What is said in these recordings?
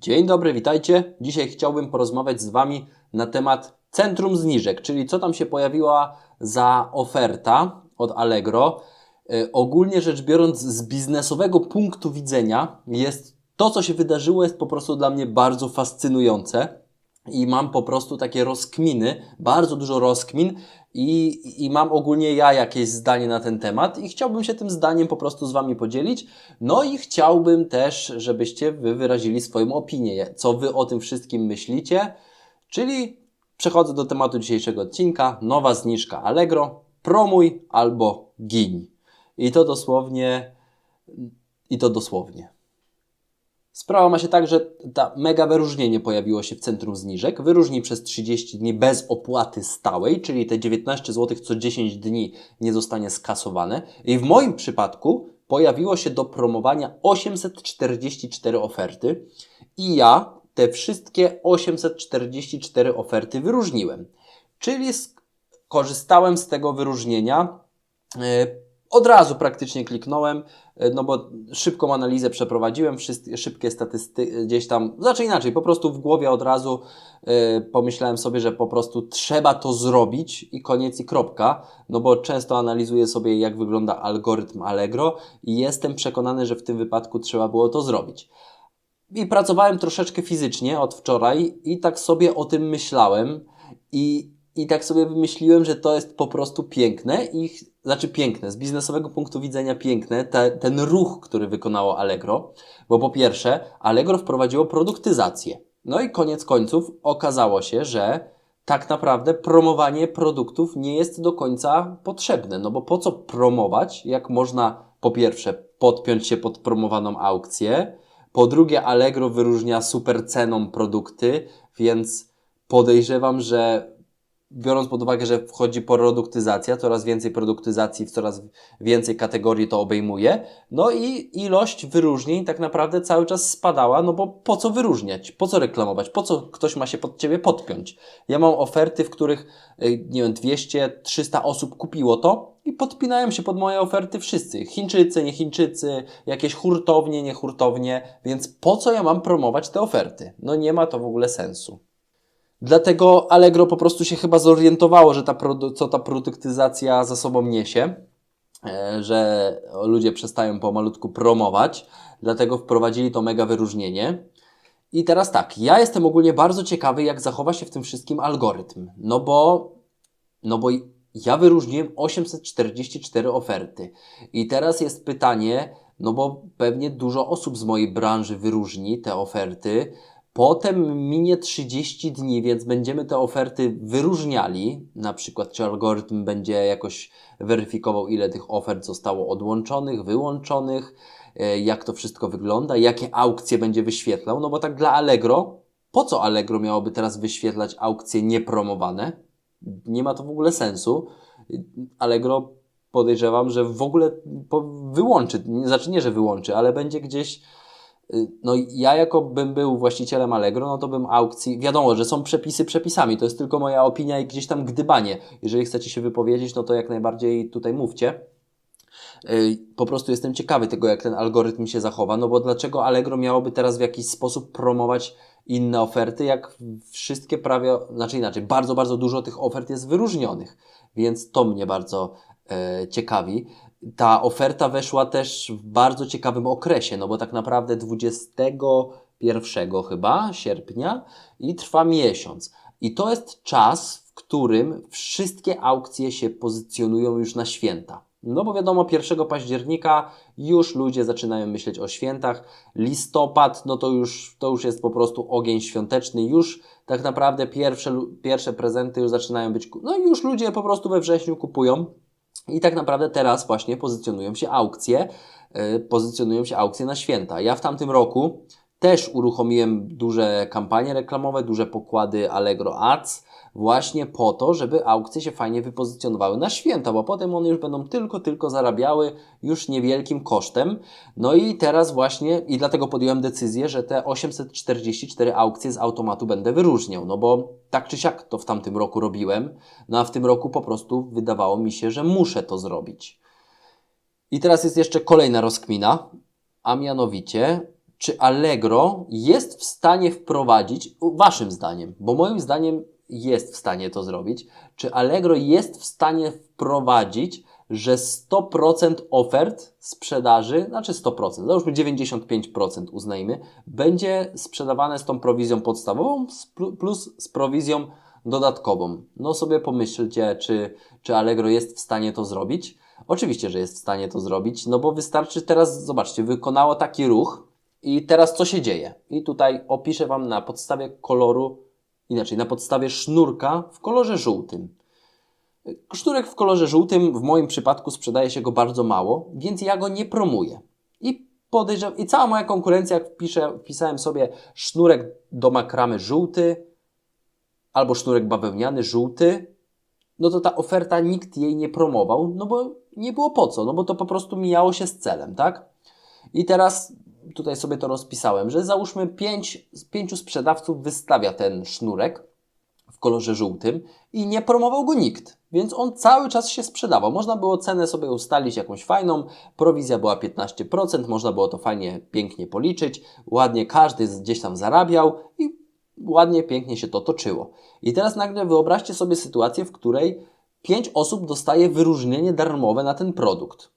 Dzień dobry, witajcie. Dzisiaj chciałbym porozmawiać z Wami na temat centrum zniżek, czyli co tam się pojawiła za oferta od Allegro. E, Ogólnie rzecz biorąc, z biznesowego punktu widzenia, jest to, co się wydarzyło, jest po prostu dla mnie bardzo fascynujące. I mam po prostu takie rozkminy, bardzo dużo rozkmin, i, i mam ogólnie ja jakieś zdanie na ten temat, i chciałbym się tym zdaniem po prostu z Wami podzielić. No i chciałbym też, żebyście Wy wyrazili swoją opinię, co Wy o tym wszystkim myślicie. Czyli przechodzę do tematu dzisiejszego odcinka. Nowa zniżka Allegro. Promuj albo gin. I to dosłownie. I to dosłownie. Sprawa ma się tak, że ta mega wyróżnienie pojawiło się w centrum zniżek. Wyróżnij przez 30 dni bez opłaty stałej, czyli te 19 zł co 10 dni nie zostanie skasowane. I w moim przypadku pojawiło się do promowania 844 oferty i ja te wszystkie 844 oferty wyróżniłem. Czyli korzystałem z tego wyróżnienia e, od razu praktycznie kliknąłem, e, no bo szybką analizę przeprowadziłem, wszystkie, szybkie statystyki gdzieś tam, znaczy inaczej, po prostu w głowie od razu y, pomyślałem sobie, że po prostu trzeba to zrobić i koniec i kropka, no bo często analizuję sobie jak wygląda algorytm Allegro i jestem przekonany, że w tym wypadku trzeba było to zrobić. I pracowałem troszeczkę fizycznie od wczoraj i tak sobie o tym myślałem i i tak sobie wymyśliłem, że to jest po prostu piękne i znaczy piękne, z biznesowego punktu widzenia piękne, te, ten ruch, który wykonało Allegro, bo po pierwsze, Allegro wprowadziło produktyzację. No i koniec końców okazało się, że tak naprawdę promowanie produktów nie jest do końca potrzebne. No bo po co promować, jak można po pierwsze podpiąć się pod promowaną aukcję, po drugie Allegro wyróżnia super ceną produkty, więc podejrzewam, że biorąc pod uwagę, że wchodzi produktyzacja, coraz więcej produktyzacji w coraz więcej kategorii to obejmuje, no i ilość wyróżnień tak naprawdę cały czas spadała, no bo po co wyróżniać, po co reklamować, po co ktoś ma się pod Ciebie podpiąć. Ja mam oferty, w których, y, nie wiem, 200, 300 osób kupiło to i podpinają się pod moje oferty wszyscy. Chińczycy, nie Chińczycy, jakieś hurtownie, nie hurtownie, więc po co ja mam promować te oferty? No nie ma to w ogóle sensu. Dlatego Allegro po prostu się chyba zorientowało, że ta co ta produktyzacja za sobą niesie, e, że ludzie przestają pomalutku promować, dlatego wprowadzili to mega wyróżnienie. I teraz tak, ja jestem ogólnie bardzo ciekawy, jak zachowa się w tym wszystkim algorytm. No bo, no bo ja wyróżniłem 844 oferty. I teraz jest pytanie, no bo pewnie dużo osób z mojej branży wyróżni te oferty, Potem minie 30 dni, więc będziemy te oferty wyróżniali. Na przykład, czy algorytm będzie jakoś weryfikował, ile tych ofert zostało odłączonych, wyłączonych, e, jak to wszystko wygląda, jakie aukcje będzie wyświetlał. No bo tak dla Allegro, po co Allegro miałoby teraz wyświetlać aukcje niepromowane? Nie ma to w ogóle sensu. Allegro podejrzewam, że w ogóle wyłączy, znaczy nie, że wyłączy, ale będzie gdzieś no ja jako bym był właścicielem Allegro, no to bym aukcji, wiadomo, że są przepisy przepisami, to jest tylko moja opinia i gdzieś tam gdybanie. Jeżeli chcecie się wypowiedzieć, no to jak najbardziej tutaj mówcie. Y, po prostu jestem ciekawy tego, jak ten algorytm się zachowa, no bo dlaczego Allegro miałoby teraz w jakiś sposób promować inne oferty, jak wszystkie prawie, znaczy inaczej, bardzo, bardzo dużo tych ofert jest wyróżnionych, więc to mnie bardzo e, ciekawi ta oferta weszła też w bardzo ciekawym okresie, no bo tak naprawdę 21 chyba sierpnia i trwa miesiąc. I to jest czas, w którym wszystkie aukcje się pozycjonują już na święta. No bo wiadomo, 1 października już ludzie zaczynają myśleć o świętach. Listopad, no to już, to już jest po prostu ogień świąteczny. Już tak naprawdę pierwsze, pierwsze prezenty już zaczynają być. No i już ludzie po prostu we wrześniu kupują i tak naprawdę teraz właśnie pozycjonują się aukcje, yy, pozycjonują się aukcje na święta. Ja w tamtym roku też uruchomiłem duże kampanie reklamowe, duże pokłady Allegro Ads, właśnie po to, żeby aukcje się fajnie wypozycjonowały na święta, bo potem one już będą tylko, tylko zarabiały już niewielkim kosztem. No i teraz właśnie, i dlatego podjąłem decyzję, że te 844 aukcje z automatu będę wyróżniał, no bo tak czy siak to w tamtym roku robiłem, no a w tym roku po prostu wydawało mi się, że muszę to zrobić. I teraz jest jeszcze kolejna rozkmina, a mianowicie czy Allegro jest w stanie wprowadzić, Waszym zdaniem, bo moim zdaniem jest w stanie to zrobić, czy Allegro jest w stanie wprowadzić, że 100% ofert sprzedaży, znaczy 100%, załóżmy 95% uznajmy, będzie sprzedawane z tą prowizją podstawową plus z prowizją dodatkową. No sobie pomyślcie, czy, czy Allegro jest w stanie to zrobić. Oczywiście, że jest w stanie to zrobić, no bo wystarczy teraz, zobaczcie, wykonało taki ruch i teraz co się dzieje? I tutaj opiszę Wam na podstawie koloru, inaczej, na podstawie sznurka w kolorze żółtym. Sznurek w kolorze żółtym w moim przypadku sprzedaje się go bardzo mało, więc ja go nie promuję. I podejrzewam, i cała moja konkurencja, jak wpiszę, wpisałem sobie sznurek do makramy żółty albo sznurek bawełniany żółty, no to ta oferta nikt jej nie promował, no bo nie było po co, no bo to po prostu mijało się z celem, tak? I teraz tutaj sobie to rozpisałem, że załóżmy pięć, pięciu sprzedawców wystawia ten sznurek w kolorze żółtym i nie promował go nikt, więc on cały czas się sprzedawał. Można było cenę sobie ustalić jakąś fajną, prowizja była 15%, można było to fajnie, pięknie policzyć, ładnie każdy gdzieś tam zarabiał i ładnie, pięknie się to toczyło. I teraz nagle wyobraźcie sobie sytuację, w której pięć osób dostaje wyróżnienie darmowe na ten produkt.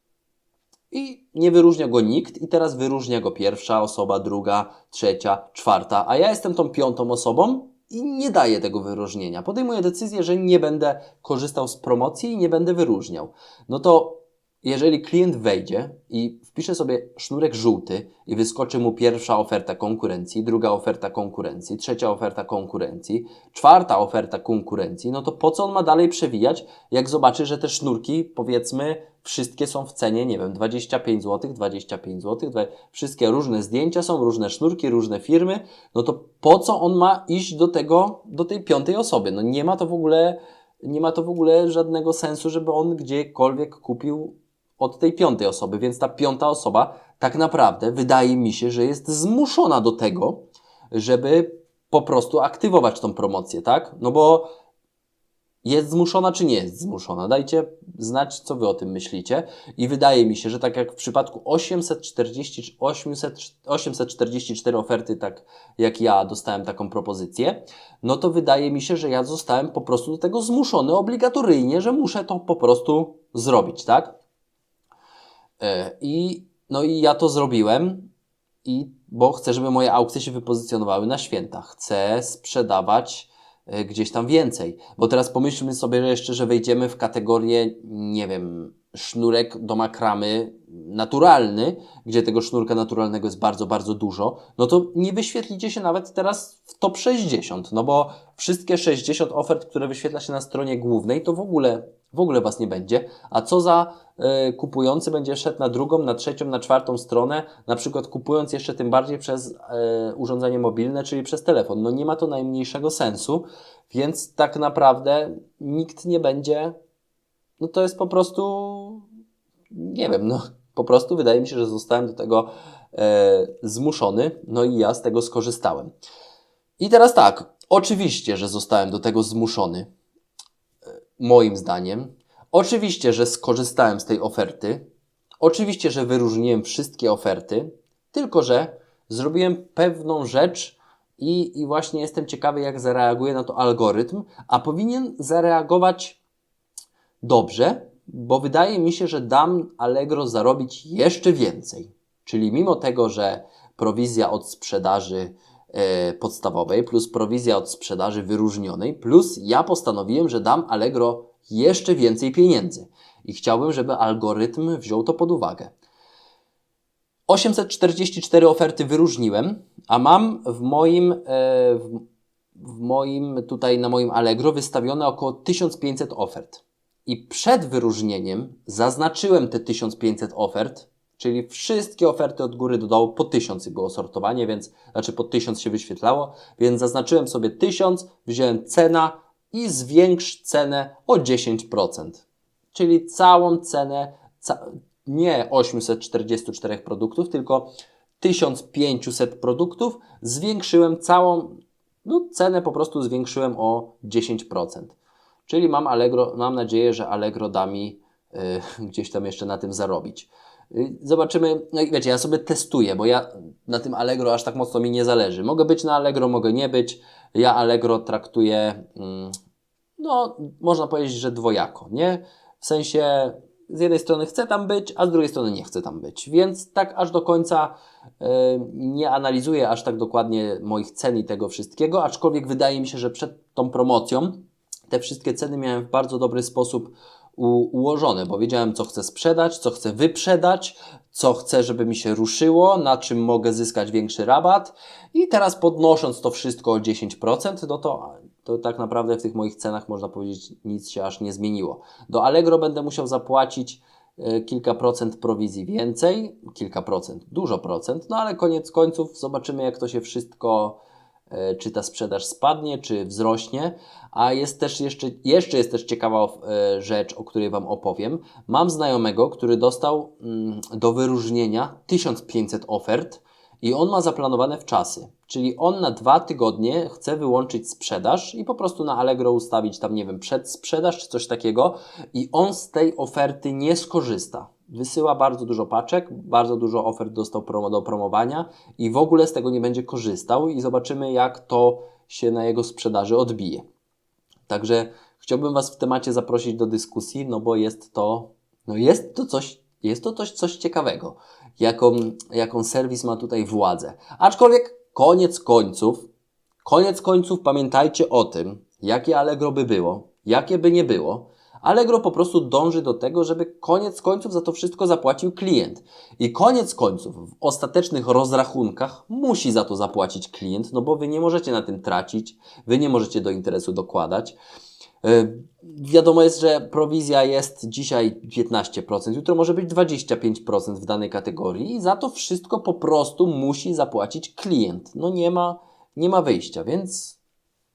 I nie wyróżnia go nikt, i teraz wyróżnia go pierwsza osoba, druga, trzecia, czwarta, a ja jestem tą piątą osobą i nie daję tego wyróżnienia. Podejmuję decyzję, że nie będę korzystał z promocji i nie będę wyróżniał. No to jeżeli klient wejdzie i wpisze sobie sznurek żółty i wyskoczy mu pierwsza oferta konkurencji, druga oferta konkurencji, trzecia oferta konkurencji, czwarta oferta konkurencji, no to po co on ma dalej przewijać, jak zobaczy, że te sznurki, powiedzmy, wszystkie są w cenie, nie wiem, 25 zł, 25 zł, wszystkie różne zdjęcia są, różne sznurki, różne firmy, no to po co on ma iść do tego, do tej piątej osoby? No nie ma to w ogóle, nie ma to w ogóle żadnego sensu, żeby on gdziekolwiek kupił od tej piątej osoby, więc ta piąta osoba tak naprawdę wydaje mi się, że jest zmuszona do tego, żeby po prostu aktywować tą promocję, tak? No bo jest zmuszona czy nie jest zmuszona? Dajcie znać, co Wy o tym myślicie. I wydaje mi się, że tak jak w przypadku 840, 800, 844 oferty, tak jak ja dostałem taką propozycję, no to wydaje mi się, że ja zostałem po prostu do tego zmuszony obligatoryjnie, że muszę to po prostu zrobić, tak? E, I, no i ja to zrobiłem, i, bo chcę, żeby moje aukcje się wypozycjonowały na święta. Chcę sprzedawać e, gdzieś tam więcej. Bo teraz pomyślmy sobie jeszcze, że wejdziemy w kategorię, nie wiem, sznurek do makramy naturalny, gdzie tego sznurka naturalnego jest bardzo, bardzo dużo, no to nie wyświetlicie się nawet teraz w top 60, no bo wszystkie 60 ofert, które wyświetla się na stronie głównej, to w ogóle, w ogóle Was nie będzie. A co za y, kupujący będzie szedł na drugą, na trzecią, na czwartą stronę, na przykład kupując jeszcze tym bardziej przez y, urządzenie mobilne, czyli przez telefon. No nie ma to najmniejszego sensu, więc tak naprawdę nikt nie będzie no to jest po prostu, nie wiem, no po prostu wydaje mi się, że zostałem do tego e, zmuszony, no i ja z tego skorzystałem. I teraz tak, oczywiście, że zostałem do tego zmuszony, moim zdaniem. Oczywiście, że skorzystałem z tej oferty. Oczywiście, że wyróżniłem wszystkie oferty, tylko że zrobiłem pewną rzecz i, i właśnie jestem ciekawy, jak zareaguje na to algorytm, a powinien zareagować dobrze, bo wydaje mi się, że dam Allegro zarobić jeszcze więcej. Czyli mimo tego, że prowizja od sprzedaży podstawowej plus prowizja od sprzedaży wyróżnionej, plus ja postanowiłem, że dam Allegro jeszcze więcej pieniędzy. I chciałbym, żeby algorytm wziął to pod uwagę. 844 oferty wyróżniłem, a mam w moim, e, w moim tutaj na moim Allegro wystawione około 1500 ofert. I przed wyróżnieniem zaznaczyłem te 1500 ofert, czyli wszystkie oferty od góry do dołu po 1000 było sortowanie, więc znaczy po 1000 się wyświetlało, więc zaznaczyłem sobie 1000, wziąłem cena i zwiększ cenę o 10%. Czyli całą cenę, ca nie 844 produktów, tylko 1500 produktów, zwiększyłem całą no, cenę, po prostu zwiększyłem o 10%. Czyli mam, Allegro, mam nadzieję, że Allegro da mi y, gdzieś tam jeszcze na tym zarobić. Y, Zobaczymy, no i wiecie, ja sobie testuję, bo ja na tym Allegro aż tak mocno mi nie zależy. Mogę być na Allegro, mogę nie być. Ja Allegro traktuję, mm, no, można powiedzieć, że dwojako, nie? W sensie, z jednej strony chcę tam być, a z drugiej strony nie chcę tam być. Więc tak aż do końca y, nie analizuję aż tak dokładnie moich cen i tego wszystkiego, aczkolwiek wydaje mi się, że przed tą promocją te wszystkie ceny miałem w bardzo dobry sposób ułożone, bo wiedziałem, co chcę sprzedać, co chcę wyprzedać, co chcę, żeby mi się ruszyło, na czym mogę zyskać większy rabat. I teraz podnosząc to wszystko o 10%, no to, to tak naprawdę w tych moich cenach można powiedzieć nic się aż nie zmieniło. Do Allegro będę musiał zapłacić e, kilka procent prowizji więcej, kilka procent, dużo procent, no ale koniec końców zobaczymy, jak to się wszystko e, czy ta sprzedaż spadnie, czy wzrośnie. A jest też jeszcze, jeszcze jest też ciekawa e, rzecz, o której Wam opowiem. Mam znajomego, który dostał mm, do wyróżnienia 1500 ofert i on ma zaplanowane w czasy. Czyli on na dwa tygodnie chce wyłączyć sprzedaż i po prostu na Allegro ustawić tam, nie wiem, przedsprzedaż czy coś takiego i on z tej oferty nie skorzysta. Wysyła bardzo dużo paczek, bardzo dużo ofert dostał do promowania i w ogóle z tego nie będzie korzystał i zobaczymy jak to się na jego sprzedaży odbije. Także chciałbym Was w temacie zaprosić do dyskusji, no bo jest to, no jest to coś, jest to coś, coś ciekawego, jaką, jaką serwis ma tutaj władzę. Aczkolwiek koniec końców, koniec końców pamiętajcie o tym, jakie Allegro by było, jakie by nie było. Allegro po prostu dąży do tego, żeby koniec końców za to wszystko zapłacił klient. I koniec końców w ostatecznych rozrachunkach musi za to zapłacić klient, no bo wy nie możecie na tym tracić, wy nie możecie do interesu dokładać. Yy, Wiadomo jest, że prowizja jest dzisiaj 15%, jutro może być 25% w danej kategorii i za to wszystko po prostu musi zapłacić klient. No nie ma, nie ma wyjścia, więc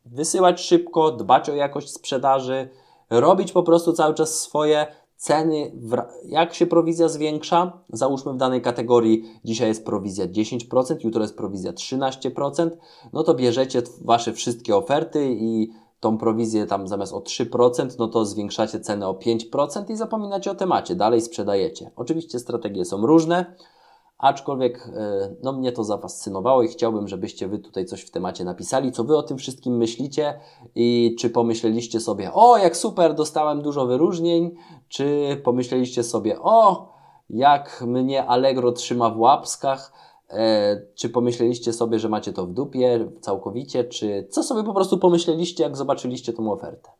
wysyłać szybko, dbać o jakość sprzedaży, robić po prostu cały czas swoje ceny. Jak się prowizja zwiększa, załóżmy w danej kategorii dzisiaj jest prowizja 10%, jutro jest prowizja 13%, no to bierzecie wasze wszystkie oferty i tą prowizję tam zamiast o 3%, no to zwiększacie cenę o 5% i zapominacie o temacie, dalej sprzedajecie. Oczywiście strategie są różne, aczkolwiek e, no, mnie to zafascynowało i chciałbym, żebyście Wy tutaj coś w temacie napisali, co Wy o tym wszystkim myślicie i czy pomyśleliście sobie, o jak super, dostałem dużo wyróżnień, czy pomyśleliście sobie, o jak mnie Allegro trzyma w łapskach, E, czy pomyśleliście sobie, że macie to w dupie całkowicie, czy co sobie po prostu pomyśleliście, jak zobaczyliście tą ofertę?